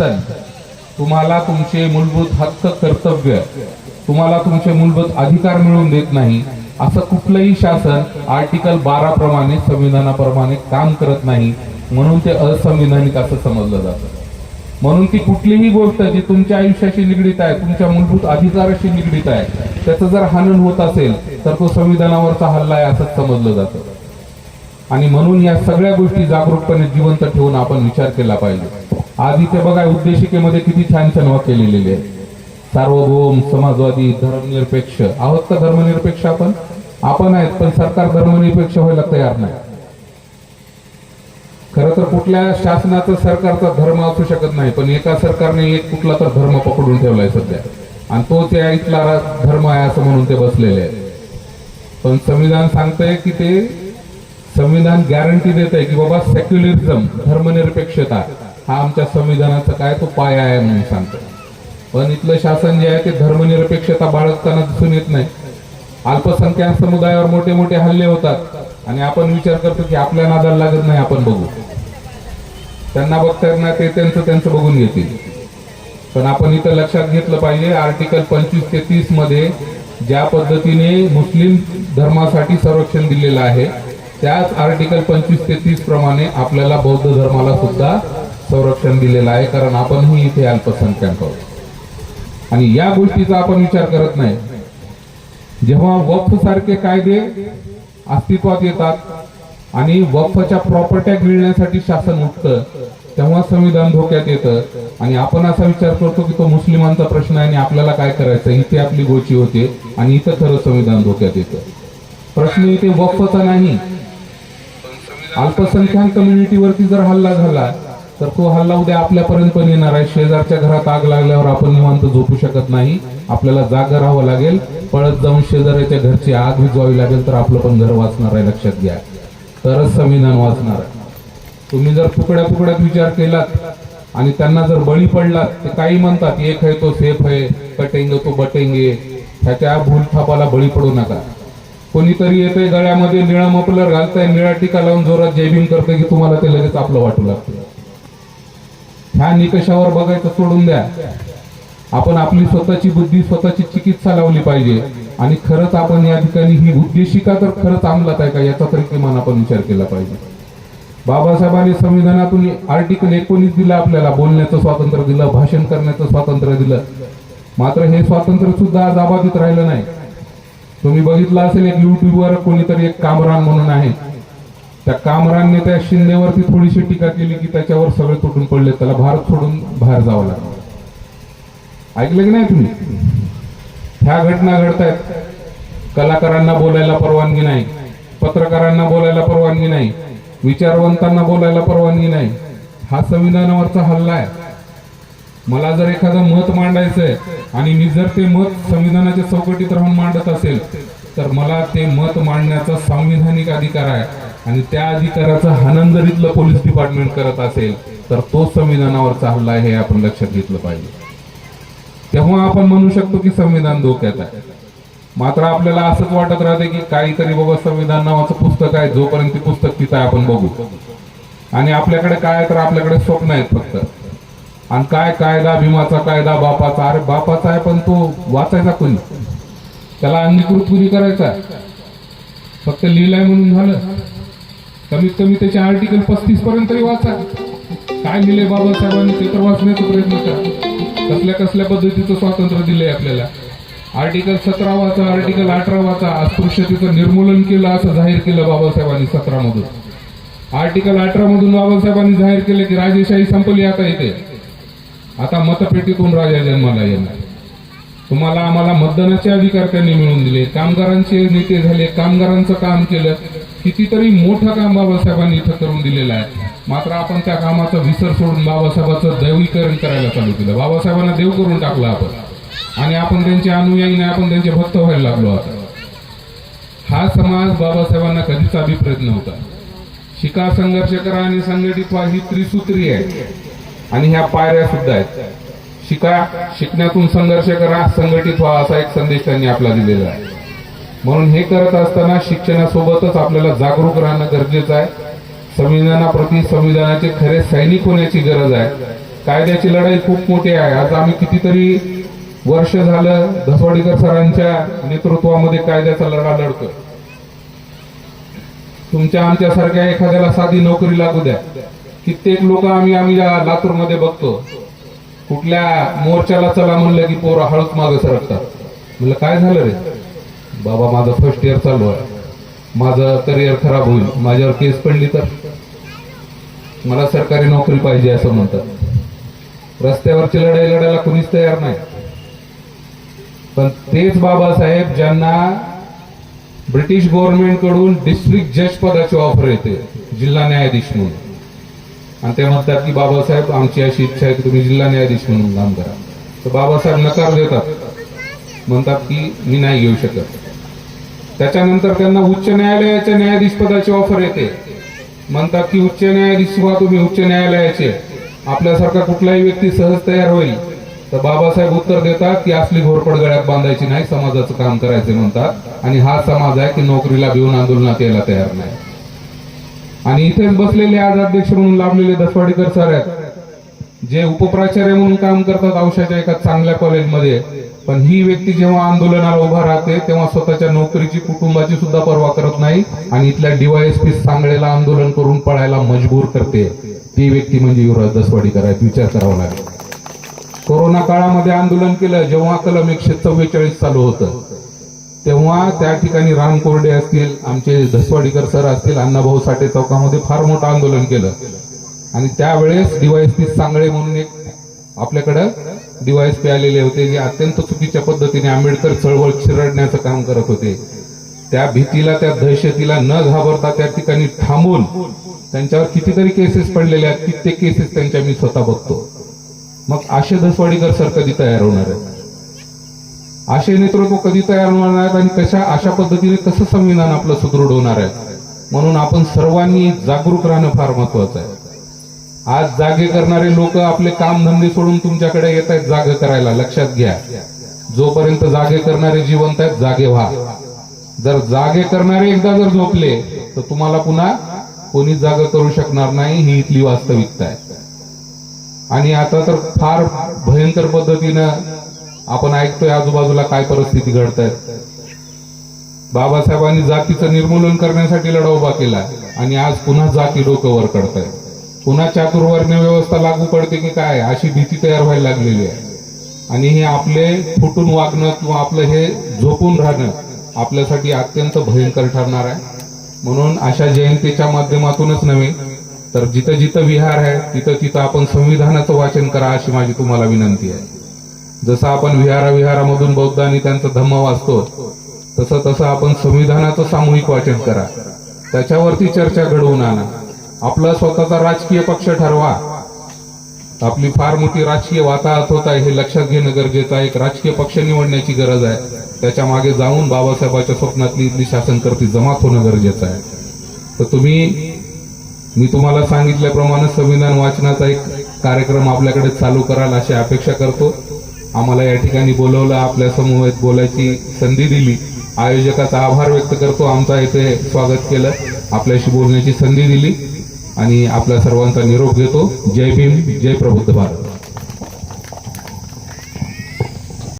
शासन तुम्हाला तुमचे मूलभूत हक्क कर्तव्य तुम्हाला तुमचे मूलभूत अधिकार मिळवून देत नाही असं कुठलंही शासन आर्टिकल बारा प्रमाणे संविधानाप्रमाणे काम करत नाही म्हणून ते असंविधानिक असं समजलं जातं. म्हणून ती कुठलीही गोष्ट जी तुमच्या आयुष्याशी निगडीत आहे तुमच्या मूलभूत अधिकाराशी निगडीत आहे त्याचं जर हनन होत असेल तर तो संविधानावरचा हल्ला आहे असंच समजलं जातं. आणि म्हणून या सगळ्या गोष्टी जागरूकपणे जिवंत ठेवून आपण विचार केला पाहिजे. आज इथे बघा उद्देशिकेमध्ये किती छान छान वाक्य लिहिलेले आहे सार्वभौम समाजवादी धर्मनिरपेक्ष. आहोत का धर्मनिरपेक्ष आपण? आपण आहेत पण सरकार धर्मनिरपेक्ष व्हायला तयार नाही. खरं तर कुठल्या शासनाचा सरकारचा धर्म असू शकत नाही पण एका सरकारने एक कुठला तर धर्म पकडून ठेवलाय सध्या. आणि तो त्या इथला धर्म आहे असं म्हणून ते बसलेले आहेत. पण संविधान सांगतंय की ते संविधान गॅरंटी देत आहे की बाबा सेक्युलरिझम धर्मनिरपेक्षता. हा आमच्या संविधानाचा काय तो पाया आहे म्हणून सांगतो. पण इथलं शासन जे आहे ते धर्मनिरपेक्षता बाळगताना दिसून येत नाही. अल्पसंख्याक समुदायावर मोठे मोठे हल्ले होतात आणि आपण विचार करतो की आपल्या नादाला लागत नाही आपण बघू. त्यांना बघताना ते त्यांचं त्यांचं बघून घेतील. पण आपण इथं लक्षात घेतलं पाहिजे आर्टिकल पंचवीस ते तीसमध्ये ज्या पद्धतीने मुस्लिम धर्मासाठी संरक्षण दिलेलं आहे त्याच आर्टिकल पंचवीस ते तीस प्रमाणे आपल्याला बौद्ध धर्माला सुद्धा संरक्षण दिलेलं आहे कारण आपणही इथे अल्पसंख्याक आहोत. आणि या गोष्टीचा आपण विचार करत नाही. जेव्हा वक्फ सारखे कायदे अस्तित्वात येतात आणि वक्फच्या प्रॉपर्ट्या मिळण्यासाठी शासन उठतं तेव्हा संविधान धोक्यात येतं. आणि आपण असा विचार करतो की तो मुस्लिमांचा प्रश्न आहे आणि आपल्याला काय करायचं इथे आपली गोची होते आणि इथं खरं संविधान धोक्यात येतं. प्रश्न इथे वक्फचा नाही. अल्पसंख्याक कम्युनिटीवरती जर हल्ला झाला तर तो हल्ला उद्या आपल्यापर्यंत पण येणार आहे. शेजारच्या घरात आग लागल्यावर आपण निवांत झोपू शकत नाही. आपल्याला जागा राहावं लागेल. पळत जाऊन शेजाऱ्याच्या घरची आग विजवावी लागेल तर आपलं पण घर वाचणार आहे. लक्षात घ्या. तरच संविधान वाचणार आहे. तुम्ही जर पुकड्या पुकड्यात विचार केलात आणि त्यांना जर बळी पडलात ते काही म्हणतात एक आहे तो सेफ आहे कटेंगे तो बटेंगे. ह्याच्या भूलथापाला बळी पडू नका. कोणीतरी येते गळ्यामध्ये निळा मफलर घालताय निळा टीका लावून जोरात जयभीम करते की तुम्हाला ते लगेच आपलं वाटू लागतं. ह्या निकषावर बघायचं सोडून द्या. आपण आपली स्वतःची बुद्धी स्वतःची चिकित्सा लावली पाहिजे. आणि खरंच आपण या ठिकाणी ही उद्देशिका तर खरंच अंमलात आहे का याचा तरी किमान आपण विचार केला पाहिजे. बाबासाहेबांनी संविधानातून आर्टिकल एकोणीस दिलं आपल्याला बोलण्याचं स्वातंत्र्य दिलं भाषण करण्याचं स्वातंत्र्य दिलं. मात्र हे स्वातंत्र्य सुद्धा आज अबाधित राहिलं नाही. तुम्ही बघितलं असेल एक युट्यूबवर कोणीतरी एक कामरान म्हणून आहे. त्या कामरानने त्या शिंदेवरती थोडीशी टीका केली की त्याच्यावर सगळे तुटून पडले त्याला भारत सोडून बाहेर जावं लागलं. ऐकलं की नाही तुम्ही? ह्या घटना घडतायत. कलाकारांना बोलायला परवानगी नाही. पत्रकारांना बोलायला परवानगी नाही. विचारवंतांना बोलायला परवानगी नाही. हा संविधानावरचा हल्ला आहे. मला जर एखादं मत मांडायचंय आणि मी जर ते मत संविधानाच्या चौकटीत राहून मांडत असेल तर मला ते मत मांडण्याचा संविधानिक अधिकार आहे. आणि त्या अधिकाराचं हनन जर इथलं पोलीस डिपार्टमेंट करत असेल तर तो संविधानावरचा हल्ला आहे हे आपण लक्षात घेतलं पाहिजे. तेव्हा आपण म्हणू शकतो की संविधान धोक्यात आहे. मात्र आपल्याला असंच वाटत राहते की काहीतरी बाबा संविधान नावाचं पुस्तक आहे जोपर्यंत पुस्तक तिथं आहे आपण बघू. आणि आपल्याकडे काय तर आपल्याकडे स्वप्न आहेत फक्त. आणि काय कायदा भीमाचा कायदा बापाचा? अरे बापाचा आहे पण तो वाचायचा कोणी? त्याला अंगीकृत कुणी करायचा? फक्त लिहिलाय म्हणून झालं. कमीत कमी त्याचे आर्टिकल पस्तीस पर्यंत तरी वाचा. काय लिहिले बाबासाहेबांनी ते तर वाचण्याचा प्रयत्न करा. कसल्या कसल्या पद्धतीचं स्वातंत्र्य दिलंय आपल्याला. आर्टिकल सतरा वाचा आर्टिकल अठरा वाचा. अस्पृश्यतेचं निर्मूलन केलं असं जाहीर केलं बाबासाहेबांनी सतरामधून. आर्टिकल अठरा मधून बाबासाहेबांनी जाहीर केलं की राजेशाही संपली आता येते आता मतपेटीतून राजा जन्माला येणार. तुम्हाला आम्हाला मतदानाचे अधिकार त्यांनी मिळवून दिले. कामगारांचे नेते झाले कामगारांचं काम केलं. कितीतरी मोठं काम बाबासाहेबांनी इथं करून दिलेलं आहे. मात्र आपण त्या कामाचा विसर सोडून बाबासाहेबांचं दैवीकरण करायला चालू केलं. बाबासाहेबांना देव करून टाकलं आपण. आणि आपण त्यांचे अनुयायी नाही आपण त्यांचे भक्त व्हायला लागलो आता. हा समाज बाबासाहेबांना कधीच अभिप्रेत नव्हता. शिका संघर्ष करा आणि संघटित व्हा ही त्रिसूत्री आहे. आणि ह्या पायऱ्या सुद्धा आहेत. शिका शिकण्यातून संघर्ष करा संघटित व्हा असा एक संदेश त्यांनी आपला दिलेला आहे. म्हणून हे करत असताना शिक्षणासोबतच आपल्याला जागरूक राहणं गरजेचं आहे. संविधानाप्रती संविधानाचे खरे सैनिक होण्याची गरज आहे. कायद्याची लढाई खूप मोठी आहे. आज आम्ही कितीतरी वर्ष झालं धसवाडीकर सरांच्या नेतृत्वामध्ये कायद्याचा लढा लढतोय. तुमच्या आमच्यासारख्या एखाद्याला साधी नोकरी लागू द्या. कित्येक लोक आम्ही आम्ही लातूरमध्ये बघतो. कुठल्या मोर्चाला चला म्हणलं की पोरं हळूच मागे सरकतात. म्हणलं काय झालं रे? बाबा माझं फर्स्ट इयर चालू आहे. माझं करिअर खराब होईल. माझ्यावर केस पडली तर? मला सरकारी नोकरी पाहिजे असं म्हणतात. रस्त्यावरची लढाई लढायला कुणीच तयार नाही. पण तेच बाबासाहेब ज्यांना ब्रिटिश गव्हर्नमेंटकडून डिस्ट्रिक्ट जज पदाची ऑफर येते जिल्हा न्यायाधीश म्हणून. आणि ते म्हणतात की बाबासाहेब आमची अशी इच्छा आहे की तुम्ही जिल्हा न्यायाधीश म्हणून काम करा. तर बाबासाहेब नकार देतात. म्हणतात की मी नाही घेऊ शकत. त्याच्यानंतर त्यांना उच्च न्यायालयाच्या न्यायाधीश पदाची ऑफर येते. म्हणतात की उच्च न्यायाधीश व्हा तुम्ही उच्च न्यायालयाचे. आपल्यासारखा कुठलाही व्यक्ती सहज तयार होईल. तर बाबासाहेब उत्तर देतात की असली घोरपड गळ्यात बांधायची नाही समाजाचं काम करायचे म्हणतात. आणि हा समाज आहे की नोकरीला भिवून आंदोलनात यायला तयार नाही. आणि इथेच बसलेले आज अध्यक्ष म्हणून लाभलेले दसवाडीकर सर आहेत. जे उपप्राचार्य म्हणून काम करतात औषधाच्या एका चांगल्या कॉलेजमध्ये पण ही व्यक्ती जेव्हा आंदोलनाला उभा राहते तेव्हा स्वतःच्या नोकरीची कुटुंबाची सुद्धा पर्वा करत नाही आणि इथल्या डीवायएसपी सांगळेला आंदोलन करून पळायला मजबूर करते. ती व्यक्ती म्हणजे युवराज दसवाडीकर आहेत. विचार करावा लागेल. कोरोना काळामध्ये आंदोलन केलं जेव्हा कलम एकशे चव्वेचाळीस चालू होतं तेव्हा त्या ठिकाणी राम कोरडे असतील आमचे धसवाडीकर सर असतील अण्णाभाऊ साठे चौकामध्ये फार मोठं आंदोलन केलं. आणि त्यावेळेस डीवायएसपी सांगळे म्हणून एक आपल्याकडं डीवायएसपी आलेले होते जे अत्यंत चुकीच्या पद्धतीने आंबेडकर चळवळ चिरडण्याचं काम करत होते. त्या भीतीला त्या दहशतीला न घाबरता त्या ठिकाणी थांबून त्यांच्यावर कितीतरी केसेस पडलेले आहेत कित्येक केसेस त्यांच्या मी स्वतः बघतो. मग आशे धसवाडीकर सर कधी तयार होणार आहे असे नेतृत्व कधी तयार होणार आहेत आणि कशा अशा पद्धतीने कसं संविधान आपलं सुदृढ होणार आहे? म्हणून आपण सर्वांनी जागरूक राहणं फार महत्वाचं आहे. आज जागे करणारे लोक आपले काम धंदे सोडून तुमच्याकडे येत आहेत जागे करायला. लक्षात घ्या. जोपर्यंत जागे करणारे जिवंत आहेत जागे व्हा. जर जागे करणारे एकदा जर झोपले तर तुम्हाला पुन्हा कोणी जागा करू शकणार नाही ही इथली वास्तविकता आहे. आणि आता तर फार भयंकर पद्धतीनं आपण ऐकतोय आजूबाजूला काय परिस्थिती घडत आहेत बाबासाहेबांनी जातीचं निर्मूलन करण्यासाठी लढा उभा केला आणि आज पुन्हा जाती डोकं वर करतायत. पुन्हा चातुर्वर्ण्य व्यवस्था लागू पडते की काय? अशी भीती तयार व्हायला लागलेली आहे. आणि हे आपले फुटून वागणं किंवा आपलं हे झोपून राहणं आपल्यासाठी अत्यंत भयंकर ठरणार आहे. म्हणून अशा जयंतीच्या माध्यमातूनच नव्हे तर जिथं जिथं विहार आहे तिथं तिथं आपण संविधानाचं वाचन करा अशी माझी तुम्हाला विनंती आहे. जसं आपण विहारा विहारामधून बौद्ध आणि त्यांचा धम्म वाचतो तसं तसं आपण संविधानाचं सामूहिक वाचन करा. त्याच्यावरती चर्चा घडवून आणा. आपला स्वतःचा राजकीय पक्ष ठरवा. आपली फार मोठी राजकीय वाताहत होत आहे हे लक्षात घेणं गरजेचं आहे. एक राजकीय पक्ष निवडण्याची गरज आहे. त्याच्यामागे जाऊन बाबासाहेबाच्या स्वप्नातली इथली शासनकर्ती जमात होणं गरजेचं आहे. तर तुम्ही मी तुम्हाला सांगितल्याप्रमाणे संविधान वाचनाचा एक कार्यक्रम आपल्याकडे चालू कराल अशी अपेक्षा करतो. आम्हाला या ठिकाणी बोलवलं आपल्या समूहात बोलायची संधी दिली. आयोजकाचा आभार व्यक्त करतो. आमचा इथे स्वागत केलं. आपल्याशी बोलण्याची संधी दिली. आणि आपल्या सर्वांचा निरोप घेतो. जय भीम जय प्रबुद्ध भारत.